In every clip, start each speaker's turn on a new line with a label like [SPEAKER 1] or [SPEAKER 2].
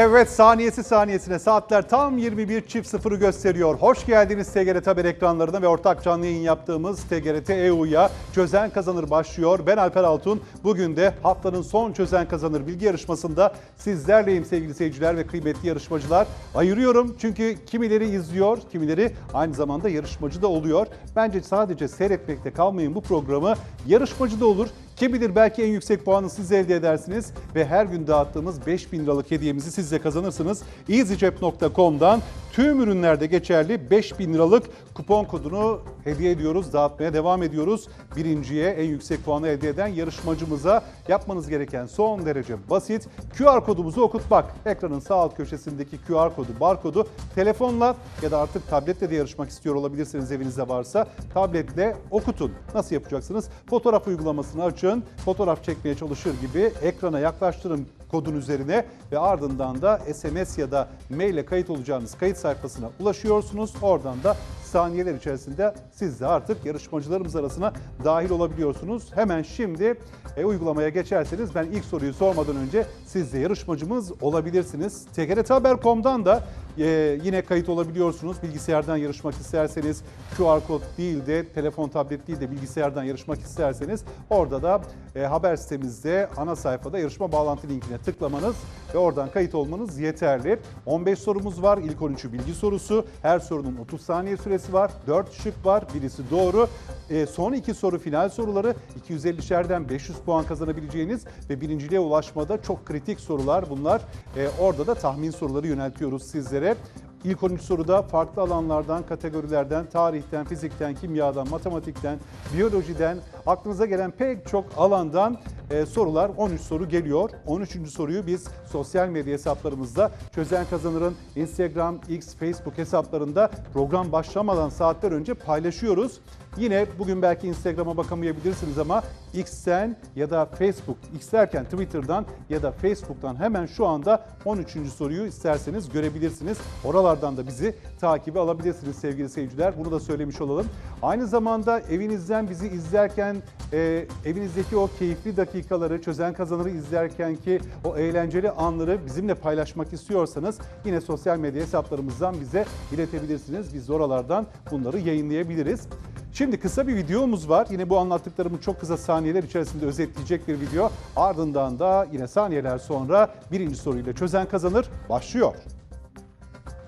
[SPEAKER 1] Evet saniyesi saniyesine saatler tam 21 çift sıfırı gösteriyor. Hoş geldiniz TGRT Haber ekranlarına ve ortak canlı yayın yaptığımız TGRT EU'ya Çözen Kazanır başlıyor. Ben Alper Altun. Bugün de haftanın son Çözen Kazanır bilgi yarışmasında sizlerleyim sevgili seyirciler ve kıymetli yarışmacılar. Ayırıyorum çünkü kimileri izliyor, kimileri aynı zamanda yarışmacı da oluyor. Bence sadece seyretmekte kalmayın bu programı. Yarışmacı da olur. Kim bilir belki en yüksek puanı siz elde edersiniz ve her gün dağıttığımız 5000 liralık hediyemizi siz de kazanırsınız. EasyCep.com'dan tüm ürünlerde geçerli 5000 liralık kupon kodunu hediye ediyoruz, dağıtmaya devam ediyoruz. Birinciye en yüksek puanı elde eden yarışmacımıza yapmanız gereken son derece basit. QR kodumuzu okutmak. Ekranın sağ alt köşesindeki QR kodu, barkodu telefonla ya da artık tabletle de yarışmak istiyor olabilirsiniz evinizde varsa tabletle okutun. Nasıl yapacaksınız? Fotoğraf uygulamasını açın, fotoğraf çekmeye çalışır gibi ekrana yaklaştırın kodun üzerine ve ardından da SMS ya da maille kayıt olacağınız kayıt sayfasına ulaşıyorsunuz. Oradan da saniyeler içerisinde siz de artık yarışmacılarımız arasına dahil olabiliyorsunuz. Hemen şimdi e, uygulamaya geçerseniz ben ilk soruyu sormadan önce siz de yarışmacımız olabilirsiniz. TGRThaber.com'dan da e, yine kayıt olabiliyorsunuz. Bilgisayardan yarışmak isterseniz QR kod değil de telefon tablet değil de bilgisayardan yarışmak isterseniz orada da e, haber sitemizde ana sayfada yarışma bağlantı linkine tıklamanız ve oradan kayıt olmanız yeterli. 15 sorumuz var. İlk 13'ü bilgi sorusu. Her sorunun 30 saniye süresi var. 4 şık var. Birisi doğru. E, son iki soru final soruları. 250'şerden 500 puan kazanabileceğiniz ve birinciliğe ulaşmada çok kritik sorular bunlar. E, orada da tahmin soruları yöneltiyoruz sizlere. İlk 13 soruda farklı alanlardan, kategorilerden, tarihten, fizikten, kimyadan, matematikten, biyolojiden, aklınıza gelen pek çok alandan e, sorular 13 soru geliyor. 13. soruyu biz sosyal medya hesaplarımızda Çözen Kazanır'ın Instagram, X, Facebook hesaplarında program başlamadan saatler önce paylaşıyoruz. Yine bugün belki Instagram'a bakamayabilirsiniz ama X'ten ya da Facebook, X derken Twitter'dan ya da Facebook'tan hemen şu anda 13. soruyu isterseniz görebilirsiniz. Oralardan da bizi takibe alabilirsiniz sevgili seyirciler. Bunu da söylemiş olalım. Aynı zamanda evinizden bizi izlerken e, evinizdeki o keyifli dakikaları, çözen kazanırı izlerken ki o eğlenceli anları bizimle paylaşmak istiyorsanız yine sosyal medya hesaplarımızdan bize iletebilirsiniz. Biz oralardan bunları yayınlayabiliriz. Şimdi kısa bir videomuz var. Yine bu anlattıklarımı çok kısa saniyeler içerisinde özetleyecek bir video. Ardından da yine saniyeler sonra birinci soruyla çözen kazanır başlıyor.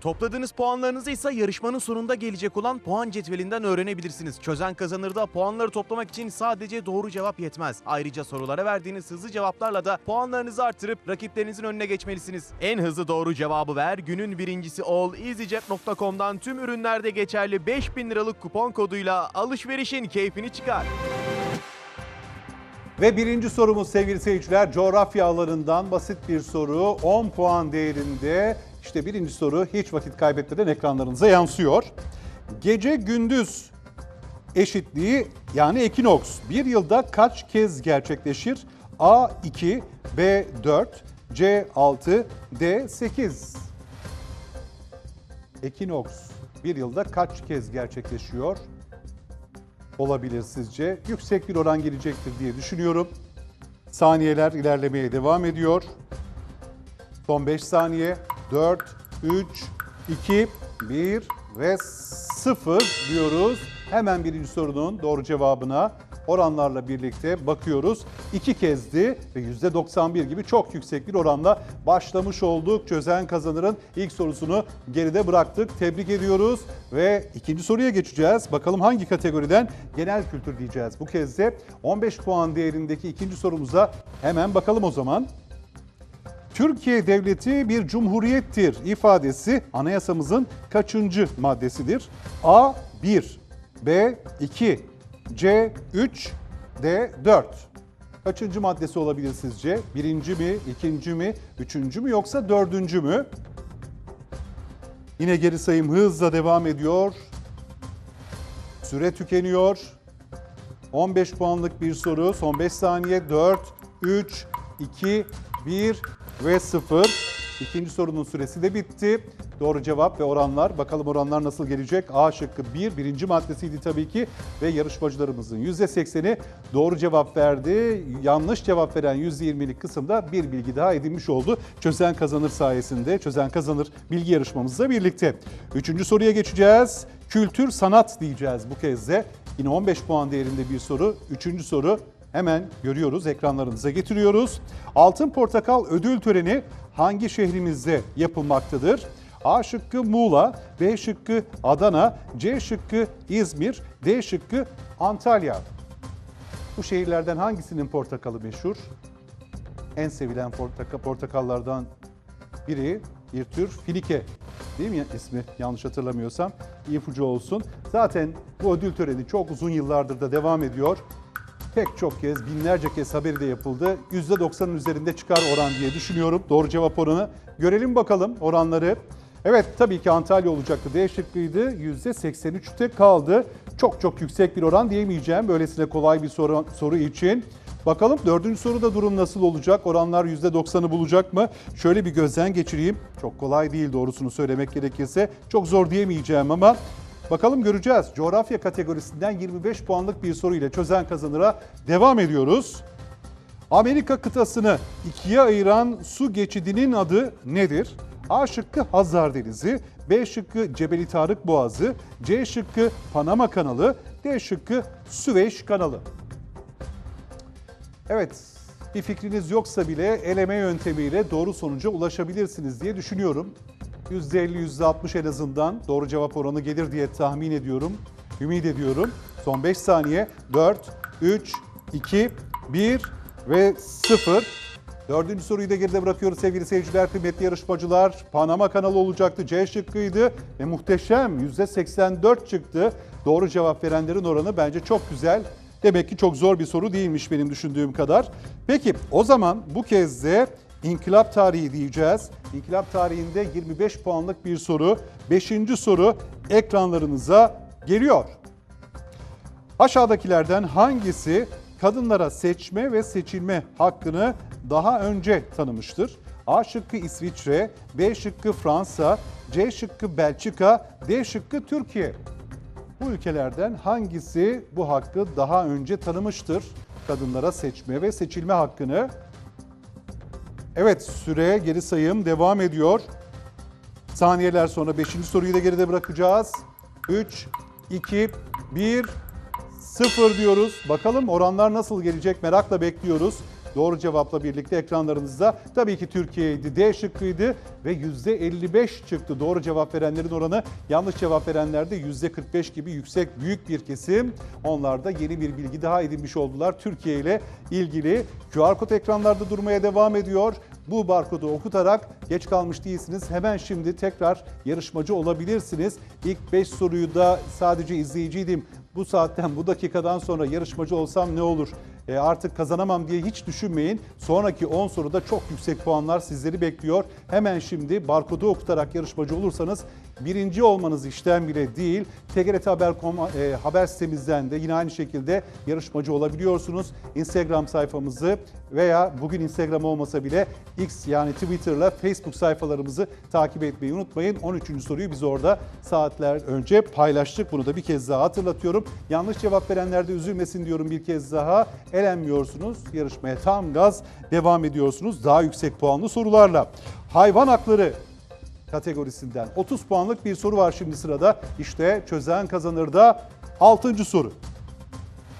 [SPEAKER 2] Topladığınız puanlarınızı ise yarışmanın sonunda gelecek olan puan cetvelinden öğrenebilirsiniz. Çözen kazanırda puanları toplamak için sadece doğru cevap yetmez. Ayrıca sorulara verdiğiniz hızlı cevaplarla da puanlarınızı artırıp rakiplerinizin önüne geçmelisiniz. En hızlı doğru cevabı ver. Günün birincisi ol. EasyCep.com'dan tüm ürünlerde geçerli 5000 liralık kupon koduyla alışverişin keyfini çıkar.
[SPEAKER 1] Ve birinci sorumuz sevgili seyirciler coğrafya alanından basit bir soru 10 puan değerinde. İşte birinci soru hiç vakit kaybetmeden ekranlarınıza yansıyor. Gece gündüz eşitliği yani ekinoks bir yılda kaç kez gerçekleşir? A 2, B 4, C 6, D 8. Ekinoks bir yılda kaç kez gerçekleşiyor? olabilir sizce? Yüksek bir oran gelecektir diye düşünüyorum. Saniyeler ilerlemeye devam ediyor. Son 5 saniye. 4, 3, 2, 1 ve 0 diyoruz. Hemen birinci sorunun doğru cevabına oranlarla birlikte bakıyoruz. İki kezdi ve %91 gibi çok yüksek bir oranla başlamış olduk. Çözen kazanırın ilk sorusunu geride bıraktık. Tebrik ediyoruz ve ikinci soruya geçeceğiz. Bakalım hangi kategoriden genel kültür diyeceğiz. Bu kez de 15 puan değerindeki ikinci sorumuza hemen bakalım o zaman. Türkiye devleti bir cumhuriyettir ifadesi anayasamızın kaçıncı maddesidir? A 1, B 2, C 3, D 4. Kaçıncı maddesi olabilir sizce? Birinci mi, ikinci mi, üçüncü mü yoksa dördüncü mü? Yine geri sayım hızla devam ediyor. Süre tükeniyor. 15 puanlık bir soru. Son 5 saniye. 4, 3, 2, 1 ve 0. İkinci sorunun süresi de bitti. Doğru cevap ve oranlar. Bakalım oranlar nasıl gelecek? A şıkkı 1. Birinci maddesiydi tabii ki. Ve yarışmacılarımızın %80'i doğru cevap verdi. Yanlış cevap veren %20'lik kısımda bir bilgi daha edinmiş oldu. Çözen kazanır sayesinde. Çözen kazanır bilgi yarışmamızla birlikte. Üçüncü soruya geçeceğiz. Kültür sanat diyeceğiz bu kez de. Yine 15 puan değerinde bir soru. Üçüncü soru hemen görüyoruz, ekranlarınıza getiriyoruz. Altın Portakal ödül töreni hangi şehrimizde yapılmaktadır? A şıkkı Muğla, B şıkkı Adana, C şıkkı İzmir, D şıkkı Antalya. Bu şehirlerden hangisinin portakalı meşhur? En sevilen portaka- portakallardan biri bir tür filike değil mi ismi yanlış hatırlamıyorsam ipucu olsun. Zaten bu ödül töreni çok uzun yıllardır da devam ediyor. Pek çok kez binlerce kez haberi de yapıldı. %90'ın üzerinde çıkar oran diye düşünüyorum. Doğru cevap oranı. Görelim bakalım oranları. Evet tabii ki Antalya olacaktı. D şıkkıydı. %83'te kaldı. Çok çok yüksek bir oran diyemeyeceğim. Böylesine kolay bir soru, soru için. Bakalım dördüncü soruda durum nasıl olacak? Oranlar %90'ı bulacak mı? Şöyle bir gözden geçireyim. Çok kolay değil doğrusunu söylemek gerekirse. Çok zor diyemeyeceğim ama bakalım göreceğiz. Coğrafya kategorisinden 25 puanlık bir soru ile çözen kazanıra devam ediyoruz. Amerika kıtasını ikiye ayıran su geçidinin adı nedir? A şıkkı Hazar Denizi, B şıkkı Cebeli Tarık Boğazı, C şıkkı Panama Kanalı, D şıkkı Süveyş Kanalı. Evet, bir fikriniz yoksa bile eleme yöntemiyle doğru sonuca ulaşabilirsiniz diye düşünüyorum. %50, %60 en azından doğru cevap oranı gelir diye tahmin ediyorum, ümit ediyorum. Son 5 saniye. 4, 3, 2, 1 ve 0. Dördüncü soruyu da geride bırakıyoruz sevgili seyirciler, kıymetli yarışmacılar. Panama kanalı olacaktı, C şıkkıydı ve muhteşem %84 çıktı. Doğru cevap verenlerin oranı bence çok güzel. Demek ki çok zor bir soru değilmiş benim düşündüğüm kadar. Peki o zaman bu kez de İnkılap tarihi diyeceğiz. İnkılap tarihinde 25 puanlık bir soru. Beşinci soru ekranlarınıza geliyor. Aşağıdakilerden hangisi kadınlara seçme ve seçilme hakkını daha önce tanımıştır? A şıkkı İsviçre, B şıkkı Fransa, C şıkkı Belçika, D şıkkı Türkiye. Bu ülkelerden hangisi bu hakkı daha önce tanımıştır? Kadınlara seçme ve seçilme hakkını. Evet süre geri sayım devam ediyor. Saniyeler sonra 5. soruyu da geride bırakacağız. 3, 2, 1, 0 diyoruz. Bakalım oranlar nasıl gelecek merakla bekliyoruz. Doğru cevapla birlikte ekranlarınızda tabii ki Türkiye'ydi, D şıkkıydı ve %55 çıktı doğru cevap verenlerin oranı. Yanlış cevap verenler de %45 gibi yüksek büyük bir kesim. Onlar da yeni bir bilgi daha edinmiş oldular. Türkiye ile ilgili QR kod ekranlarda durmaya devam ediyor. Bu barkodu okutarak geç kalmış değilsiniz. Hemen şimdi tekrar yarışmacı olabilirsiniz. İlk 5 soruyu da sadece izleyiciydim. Bu saatten, bu dakikadan sonra yarışmacı olsam ne olur? E, artık kazanamam diye hiç düşünmeyin. Sonraki 10 soruda çok yüksek puanlar sizleri bekliyor. Hemen şimdi barkodu okutarak yarışmacı olursanız birinci olmanız işten bile değil. TGRT.Haber.com e, haber sitemizden de yine aynı şekilde yarışmacı olabiliyorsunuz. Instagram sayfamızı veya bugün Instagram olmasa bile X yani Twitter'la Facebook sayfalarımızı takip etmeyi unutmayın. 13. soruyu biz orada saatler önce paylaştık. Bunu da bir kez daha hatırlatıyorum. Yanlış cevap verenler de üzülmesin diyorum bir kez daha. Elenmiyorsunuz. Yarışmaya tam gaz devam ediyorsunuz. Daha yüksek puanlı sorularla. Hayvan hakları kategorisinden 30 puanlık bir soru var şimdi sırada. İşte çözen kazanır da 6. soru.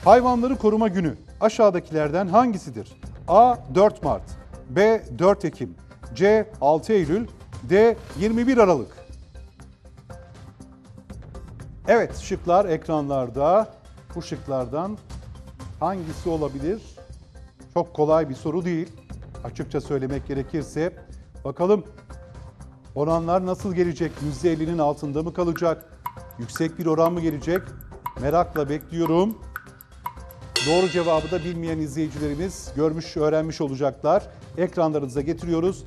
[SPEAKER 1] Hayvanları koruma günü aşağıdakilerden hangisidir? A 4 Mart, B 4 Ekim, C 6 Eylül, D 21 Aralık. Evet şıklar ekranlarda. Bu şıklardan hangisi olabilir? Çok kolay bir soru değil. Açıkça söylemek gerekirse. Bakalım oranlar nasıl gelecek? %50'nin altında mı kalacak? Yüksek bir oran mı gelecek? Merakla bekliyorum. Doğru cevabı da bilmeyen izleyicilerimiz görmüş, öğrenmiş olacaklar. Ekranlarınıza getiriyoruz.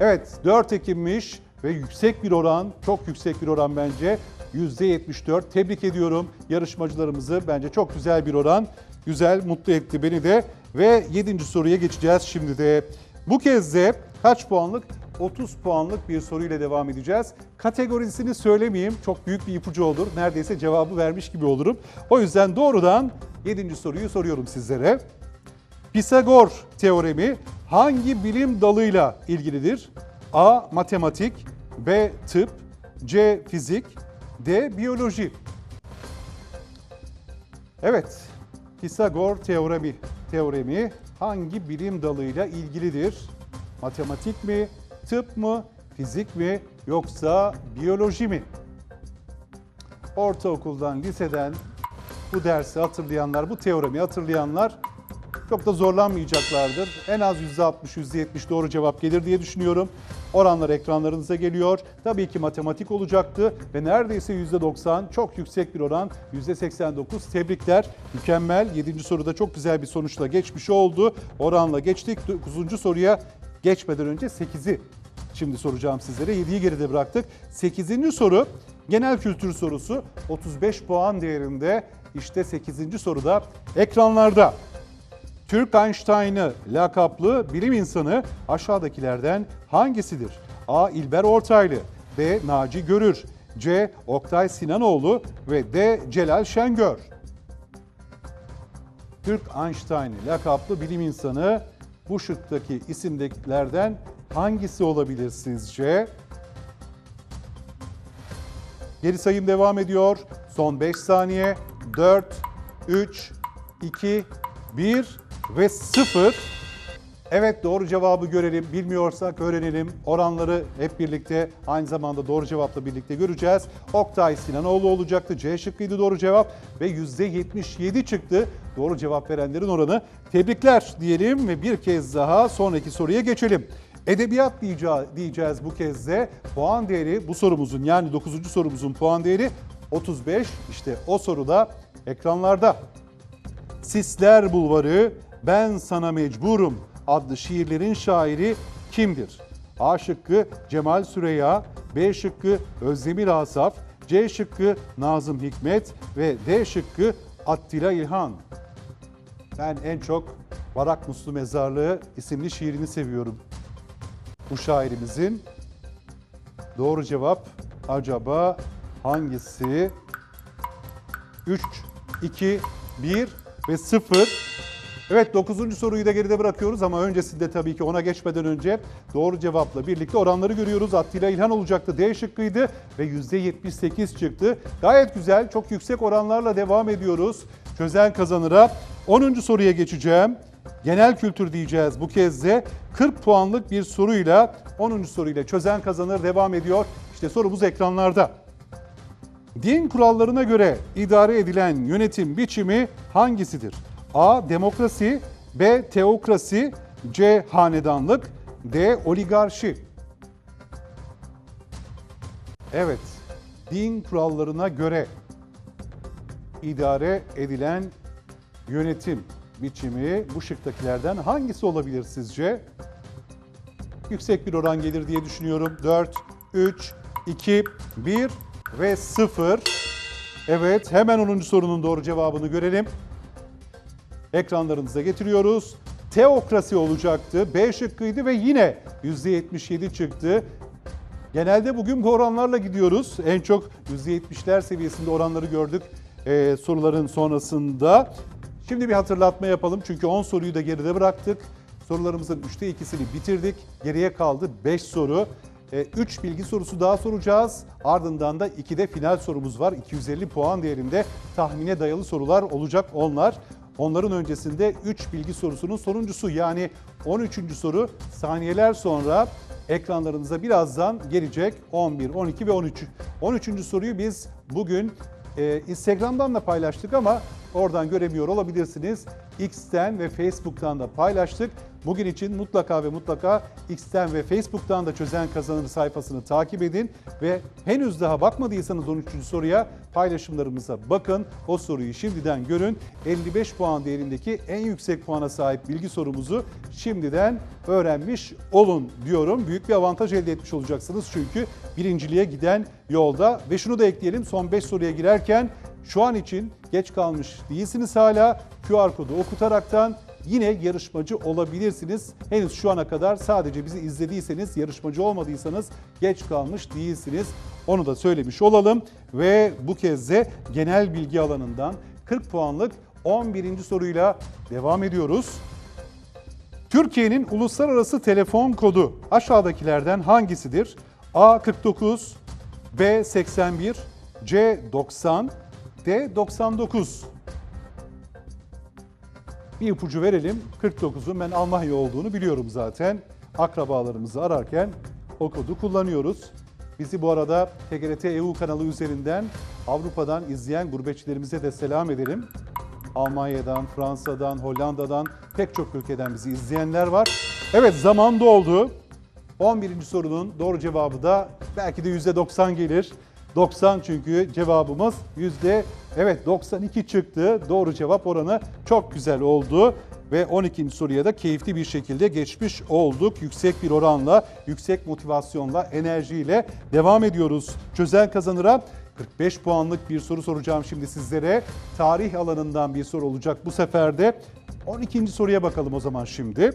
[SPEAKER 1] Evet 4 Ekim'miş ve yüksek bir oran, çok yüksek bir oran bence. %74. Tebrik ediyorum yarışmacılarımızı. Bence çok güzel bir oran. Güzel, mutlu etti beni de. Ve 7. soruya geçeceğiz şimdi de. Bu kez de kaç puanlık? 30 puanlık bir soruyla devam edeceğiz. Kategorisini söylemeyeyim. Çok büyük bir ipucu olur. Neredeyse cevabı vermiş gibi olurum. O yüzden doğrudan 7. soruyu soruyorum sizlere. Pisagor teoremi hangi bilim dalıyla ilgilidir? A. Matematik B. Tıp C. Fizik D. Biyoloji Evet, Pisagor teoremi teoremi hangi bilim dalıyla ilgilidir? Matematik mi, tıp mı, fizik mi yoksa biyoloji mi? Ortaokuldan, liseden bu dersi hatırlayanlar, bu teoremi hatırlayanlar çok da zorlanmayacaklardır. En az %60, %70 doğru cevap gelir diye düşünüyorum. Oranlar ekranlarınıza geliyor. Tabii ki matematik olacaktı ve neredeyse %90 çok yüksek bir oran %89 tebrikler. Mükemmel. 7. soruda çok güzel bir sonuçla geçmiş oldu. Oranla geçtik. 9. soruya geçmeden önce 8'i şimdi soracağım sizlere. 7'yi geride bıraktık. 8. soru genel kültür sorusu 35 puan değerinde. İşte 8. soruda ekranlarda. Türk Einstein'ı lakaplı bilim insanı aşağıdakilerden hangisidir? A. İlber Ortaylı B. Naci Görür C. Oktay Sinanoğlu ve D. Celal Şengör Türk Einstein'ı lakaplı bilim insanı bu şıktaki isimdekilerden hangisi olabilir sizce? Geri sayım devam ediyor. Son 5 saniye. 4, 3, 2, 1 ve 0. Evet doğru cevabı görelim. Bilmiyorsak öğrenelim. Oranları hep birlikte aynı zamanda doğru cevapla birlikte göreceğiz. Oktay Sinanoğlu olacaktı. C şıkkıydı doğru cevap ve %77 çıktı. Doğru cevap verenlerin oranı. Tebrikler diyelim ve bir kez daha sonraki soruya geçelim. Edebiyat diyece- diyeceğiz bu kez de. Puan değeri bu sorumuzun yani 9. sorumuzun puan değeri 35. İşte o soruda ekranlarda. Sisler Bulvarı, Ben Sana Mecburum adlı şiirlerin şairi kimdir? A şıkkı Cemal Süreya, B şıkkı Özdemir Asaf, C şıkkı Nazım Hikmet ve D şıkkı Attila İlhan. Ben en çok Barak Muslu Mezarlığı isimli şiirini seviyorum. Bu şairimizin doğru cevap acaba hangisi? 3, 2, 1 ve 0. Evet 9. soruyu da geride bırakıyoruz ama öncesinde tabii ki ona geçmeden önce doğru cevapla birlikte oranları görüyoruz. Attila İlhan olacaktı D şıkkıydı ve %78 çıktı. Gayet güzel çok yüksek oranlarla devam ediyoruz. Çözen kazanıra 10. soruya geçeceğim. Genel kültür diyeceğiz bu kez de 40 puanlık bir soruyla 10. soruyla çözen kazanır devam ediyor. İşte sorumuz ekranlarda. Din kurallarına göre idare edilen yönetim biçimi hangisidir? A. Demokrasi B. Teokrasi C. Hanedanlık D. Oligarşi Evet, din kurallarına göre idare edilen yönetim biçimi bu şıktakilerden hangisi olabilir sizce? yüksek bir oran gelir diye düşünüyorum. 4, 3, 2, 1 ve 0. Evet hemen 10. sorunun doğru cevabını görelim. Ekranlarınıza getiriyoruz. Teokrasi olacaktı. B şıkkıydı ve yine %77 çıktı. Genelde bugün bu oranlarla gidiyoruz. En çok %70'ler seviyesinde oranları gördük e, soruların sonrasında. Şimdi bir hatırlatma yapalım çünkü 10 soruyu da geride bıraktık. Sorularımızın 3'te 2'sini bitirdik. Geriye kaldı 5 soru. 3 bilgi sorusu daha soracağız. Ardından da 2'de final sorumuz var. 250 puan değerinde tahmine dayalı sorular olacak onlar. Onların öncesinde 3 bilgi sorusunun sonuncusu yani 13. soru saniyeler sonra ekranlarınıza birazdan gelecek 11, 12 ve 13. 13. soruyu biz bugün e, Instagram'dan da paylaştık ama oradan göremiyor olabilirsiniz. X'ten ve Facebook'tan da paylaştık. Bugün için mutlaka ve mutlaka X'ten ve Facebook'tan da çözen kazanır sayfasını takip edin ve henüz daha bakmadıysanız 13. soruya paylaşımlarımıza bakın. O soruyu şimdiden görün. 55 puan değerindeki en yüksek puana sahip bilgi sorumuzu şimdiden öğrenmiş olun diyorum. Büyük bir avantaj elde etmiş olacaksınız çünkü birinciliğe giden yolda ve şunu da ekleyelim son 5 soruya girerken şu an için geç kalmış değilsiniz hala. QR kodu okutaraktan yine yarışmacı olabilirsiniz. Henüz şu ana kadar sadece bizi izlediyseniz, yarışmacı olmadıysanız geç kalmış değilsiniz. Onu da söylemiş olalım ve bu kez de genel bilgi alanından 40 puanlık 11. soruyla devam ediyoruz. Türkiye'nin uluslararası telefon kodu aşağıdakilerden hangisidir? A 49, B 81, C 90, D 99. Bir ipucu verelim. 49'un ben Almanya olduğunu biliyorum zaten. Akrabalarımızı ararken o kodu kullanıyoruz. Bizi bu arada TGRT EU kanalı üzerinden Avrupa'dan izleyen gurbetçilerimize de selam edelim. Almanya'dan, Fransa'dan, Hollanda'dan pek çok ülkeden bizi izleyenler var. Evet zaman doldu. 11. sorunun doğru cevabı da belki de %90 gelir. 90 çünkü cevabımız yüzde evet 92 çıktı. Doğru cevap oranı çok güzel oldu ve 12. soruya da keyifli bir şekilde geçmiş olduk. Yüksek bir oranla, yüksek motivasyonla, enerjiyle devam ediyoruz. Çözen kazanıra 45 puanlık bir soru soracağım şimdi sizlere. Tarih alanından bir soru olacak bu sefer de. 12. soruya bakalım o zaman şimdi.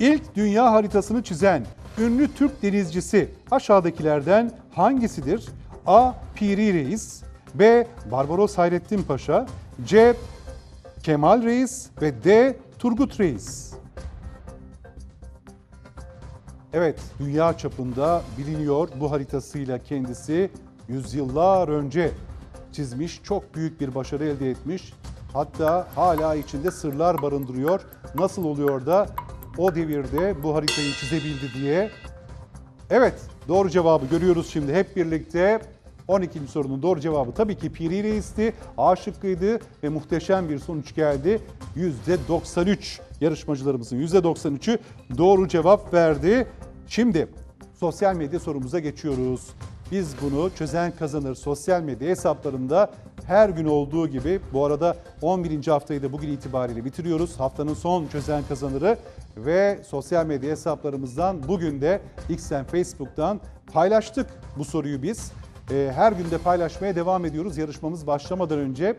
[SPEAKER 1] İlk dünya haritasını çizen ünlü Türk denizcisi aşağıdakilerden hangisidir? A. Piri Reis B. Barbaros Hayrettin Paşa C. Kemal Reis ve D. Turgut Reis. Evet, dünya çapında biliniyor bu haritasıyla kendisi yüzyıllar önce çizmiş, çok büyük bir başarı elde etmiş. Hatta hala içinde sırlar barındırıyor. Nasıl oluyor da o devirde bu haritayı çizebildi diye. Evet, doğru cevabı görüyoruz şimdi hep birlikte. 12. sorunun doğru cevabı tabii ki Piri Reis'ti. A şıkkıydı ve muhteşem bir sonuç geldi. %93 yarışmacılarımızın %93'ü doğru cevap verdi. Şimdi sosyal medya sorumuza geçiyoruz. Biz bunu çözen kazanır sosyal medya hesaplarında her gün olduğu gibi bu arada 11. haftayı da bugün itibariyle bitiriyoruz. Haftanın son çözen kazanırı ve sosyal medya hesaplarımızdan bugün de X'ten Facebook'tan paylaştık bu soruyu biz. Ee, Her günde paylaşmaya devam ediyoruz yarışmamız başlamadan önce.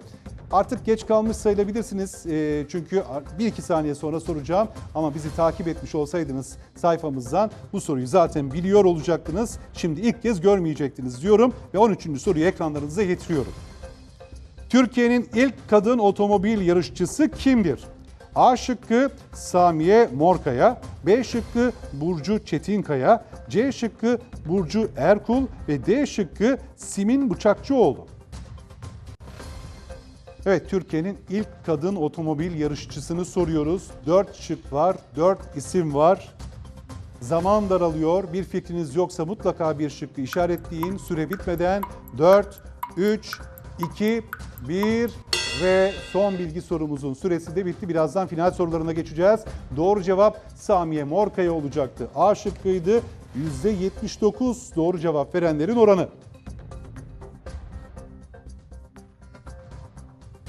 [SPEAKER 1] Artık geç kalmış sayılabilirsiniz Ee, çünkü 1-2 saniye sonra soracağım ama bizi takip etmiş olsaydınız sayfamızdan bu soruyu zaten biliyor olacaktınız. Şimdi ilk kez görmeyecektiniz diyorum ve 13. soruyu ekranlarınıza getiriyorum. Türkiye'nin ilk kadın otomobil yarışçısı kimdir? A şıkkı Samiye Morkaya, B şıkkı Burcu Çetinkaya, C şıkkı Burcu Erkul ve D şıkkı Simin Bıçakçıoğlu. Evet Türkiye'nin ilk kadın otomobil yarışçısını soruyoruz. 4 şık var, 4 isim var. Zaman daralıyor. Bir fikriniz yoksa mutlaka bir şıkkı işaretleyin. Süre bitmeden 4, 3, 2, 1 ve son bilgi sorumuzun süresi de bitti. Birazdan final sorularına geçeceğiz. Doğru cevap Samiye Morkaya olacaktı. A şıkkıydı. %79 doğru cevap verenlerin oranı.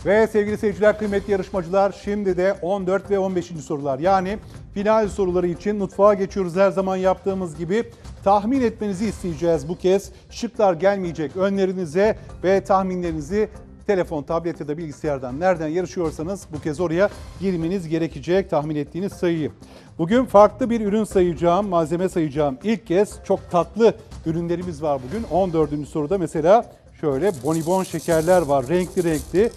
[SPEAKER 1] Ve sevgili seyirciler, kıymetli yarışmacılar şimdi de 14 ve 15. sorular yani final soruları için mutfağa geçiyoruz her zaman yaptığımız gibi. Tahmin etmenizi isteyeceğiz bu kez. Şıklar gelmeyecek önlerinize ve tahminlerinizi telefon, tablet ya da bilgisayardan nereden yarışıyorsanız bu kez oraya girmeniz gerekecek tahmin ettiğiniz sayıyı. Bugün farklı bir ürün sayacağım, malzeme sayacağım. İlk kez çok tatlı ürünlerimiz var bugün. 14. soruda mesela şöyle bonibon şekerler var renkli renkli.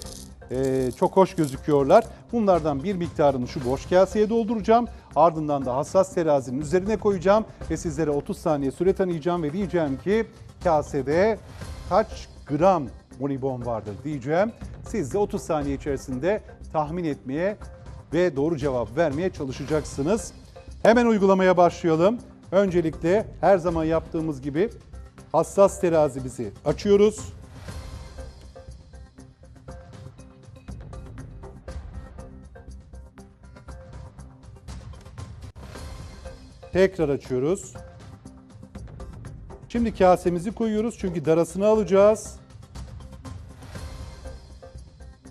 [SPEAKER 1] Ee, çok hoş gözüküyorlar. Bunlardan bir miktarını şu boş kaseye dolduracağım. Ardından da hassas terazinin üzerine koyacağım ve sizlere 30 saniye süre tanıyacağım ve diyeceğim ki kasede kaç gram bonibon vardır diyeceğim. Siz de 30 saniye içerisinde tahmin etmeye ve doğru cevap vermeye çalışacaksınız. Hemen uygulamaya başlayalım. Öncelikle her zaman yaptığımız gibi hassas terazimizi açıyoruz. Tekrar açıyoruz. Şimdi kasemizi koyuyoruz çünkü darasını alacağız.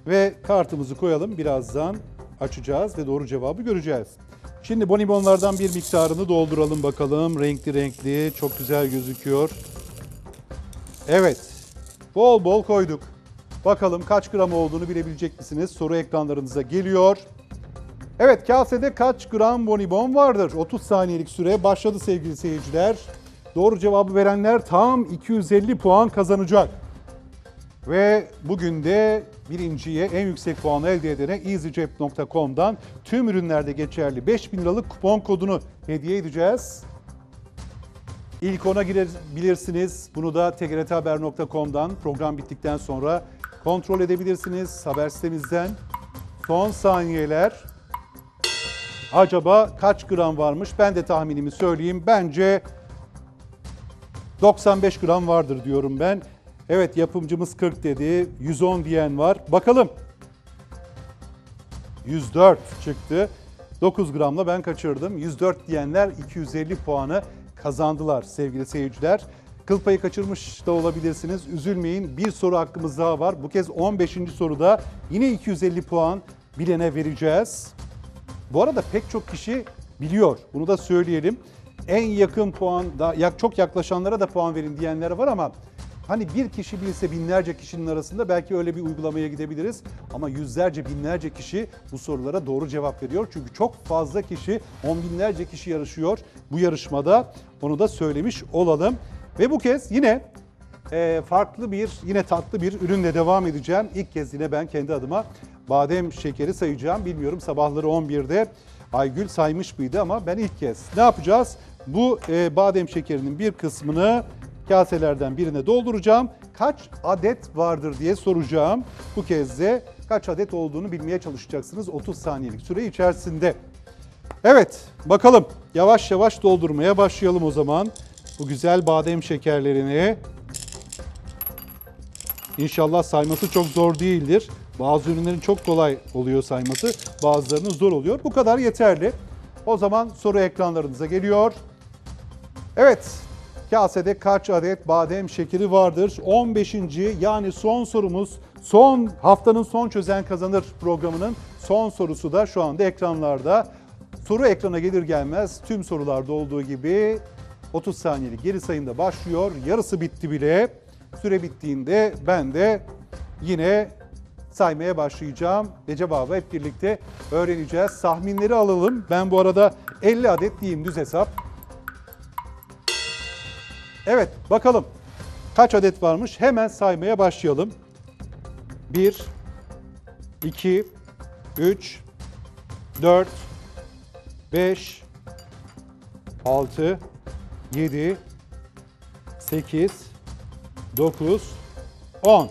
[SPEAKER 1] Ve kartımızı koyalım. Birazdan açacağız ve doğru cevabı göreceğiz. Şimdi bonibonlardan bir miktarını dolduralım bakalım. Renkli renkli, çok güzel gözüküyor. Evet, bol bol koyduk. Bakalım kaç gram olduğunu bilebilecek misiniz? Soru ekranlarınıza geliyor. Evet, kasede kaç gram bonibon vardır? 30 saniyelik süre başladı sevgili seyirciler. Doğru cevabı verenler tam 250 puan kazanacak. Ve bugün de birinciye en yüksek puanı elde edene easycep.com'dan tüm ürünlerde geçerli 5000 liralık kupon kodunu hediye edeceğiz. İlk ona girebilirsiniz. Bunu da tgrthaber.com'dan program bittikten sonra kontrol edebilirsiniz haber sitemizden. Son saniyeler. Acaba kaç gram varmış? Ben de tahminimi söyleyeyim. Bence 95 gram vardır diyorum ben. Evet yapımcımız 40 dedi. 110 diyen var. Bakalım. 104 çıktı. 9 gramla ben kaçırdım. 104 diyenler 250 puanı kazandılar sevgili seyirciler. Kıl payı kaçırmış da olabilirsiniz. Üzülmeyin. Bir soru hakkımız daha var. Bu kez 15. soruda yine 250 puan bilene vereceğiz. Bu arada pek çok kişi biliyor. Bunu da söyleyelim. En yakın puan, da çok yaklaşanlara da puan verin diyenler var ama hani bir kişi bilse binlerce kişinin arasında belki öyle bir uygulamaya gidebiliriz. Ama yüzlerce binlerce kişi bu sorulara doğru cevap veriyor. Çünkü çok fazla kişi, on binlerce kişi yarışıyor bu yarışmada. Onu da söylemiş olalım. Ve bu kez yine e, farklı bir, yine tatlı bir ürünle devam edeceğim. İlk kez yine ben kendi adıma badem şekeri sayacağım. Bilmiyorum sabahları 11'de Aygül saymış mıydı ama ben ilk kez. Ne yapacağız? Bu e, badem şekerinin bir kısmını kaselerden birine dolduracağım. Kaç adet vardır diye soracağım. Bu kez de kaç adet olduğunu bilmeye çalışacaksınız 30 saniyelik süre içerisinde. Evet, bakalım. Yavaş yavaş doldurmaya başlayalım o zaman. Bu güzel badem şekerlerini. İnşallah sayması çok zor değildir. Bazı ürünlerin çok kolay oluyor sayması, bazılarının zor oluyor. Bu kadar yeterli. O zaman soru ekranlarınıza geliyor. Evet, kasede kaç adet badem şekeri vardır? 15. yani son sorumuz, son haftanın son çözen kazanır programının son sorusu da şu anda ekranlarda. Soru ekrana gelir gelmez tüm sorularda olduğu gibi 30 saniyelik geri sayımda başlıyor. Yarısı bitti bile. Süre bittiğinde ben de yine saymaya başlayacağım ve cevabı hep birlikte öğreneceğiz. Tahminleri alalım. Ben bu arada 50 adet diyeyim düz hesap. Evet bakalım kaç adet varmış hemen saymaya başlayalım. 1, 2, 3, 4, 5, 6, 7, 8, 9, 10,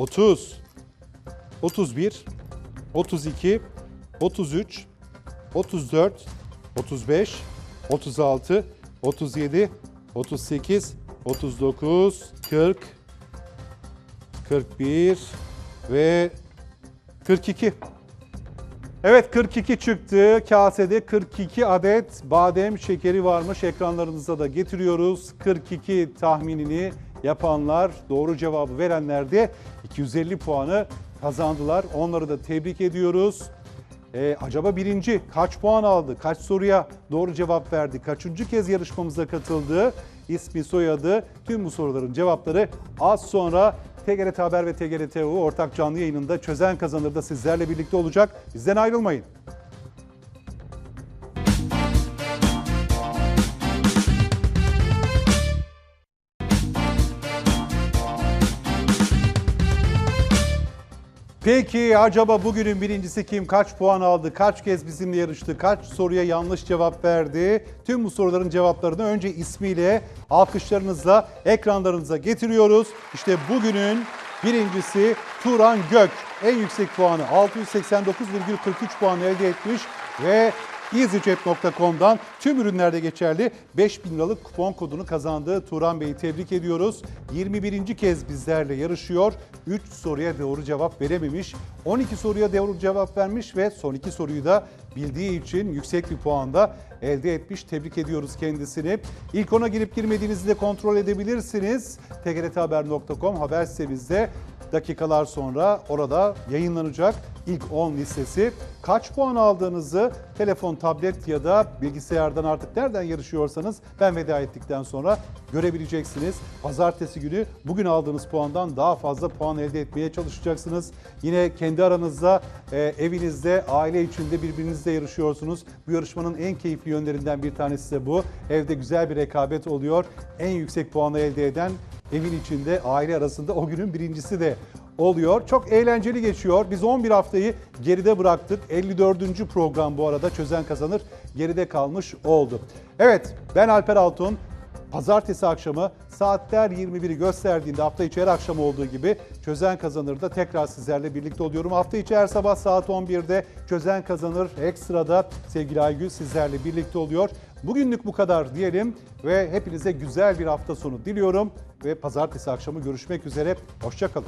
[SPEAKER 1] 30, 31, 32, 33, 34, 35, 36, 37, 38, 39, 40, 41 ve 42. Evet 42 çıktı. Kasede 42 adet badem şekeri varmış. Ekranlarınıza da getiriyoruz. 42 tahminini yapanlar, doğru cevabı verenler de 250 puanı kazandılar. Onları da tebrik ediyoruz. Ee, acaba birinci kaç puan aldı? Kaç soruya doğru cevap verdi? Kaçıncı kez yarışmamıza katıldı? İsmi, soyadı, tüm bu soruların cevapları az sonra TGRT Haber ve TGRT ortak canlı yayınında çözen kazanır da sizlerle birlikte olacak. Bizden ayrılmayın. Peki acaba bugünün birincisi kim? Kaç puan aldı? Kaç kez bizimle yarıştı? Kaç soruya yanlış cevap verdi? Tüm bu soruların cevaplarını önce ismiyle, alkışlarınızla ekranlarınıza getiriyoruz. İşte bugünün birincisi Turan Gök. En yüksek puanı 689,43 puan elde etmiş ve EasyCep.com'dan tüm ürünlerde geçerli 5000 liralık kupon kodunu kazandığı Turan Bey'i tebrik ediyoruz. 21. kez bizlerle yarışıyor. 3 soruya doğru cevap verememiş. 12 soruya doğru cevap vermiş ve son 2 soruyu da bildiği için yüksek bir puanda elde etmiş. Tebrik ediyoruz kendisini. İlk ona girip girmediğinizi de kontrol edebilirsiniz. tgrthaber.com haber sitemizde dakikalar sonra orada yayınlanacak ilk 10 listesi. Kaç puan aldığınızı telefon, tablet ya da bilgisayardan artık nereden yarışıyorsanız ben veda ettikten sonra görebileceksiniz. Pazartesi günü bugün aldığınız puandan daha fazla puan elde etmeye çalışacaksınız. Yine kendi aranızda, e, evinizde, aile içinde birbirinizle yarışıyorsunuz. Bu yarışmanın en keyifli yönlerinden bir tanesi de bu. Evde güzel bir rekabet oluyor. En yüksek puanı elde eden evin içinde aile arasında o günün birincisi de oluyor. Çok eğlenceli geçiyor. Biz 11 haftayı geride bıraktık. 54. program bu arada çözen kazanır geride kalmış oldu. Evet ben Alper Altun. Pazartesi akşamı saatler 21'i gösterdiğinde hafta içi her akşam olduğu gibi Çözen Kazanır'da tekrar sizlerle birlikte oluyorum. Hafta içi her sabah saat 11'de Çözen Kazanır Ekstra'da sevgili Aygül sizlerle birlikte oluyor. Bugünlük bu kadar diyelim ve hepinize güzel bir hafta sonu diliyorum ve pazartesi akşamı görüşmek üzere. Hoşçakalın.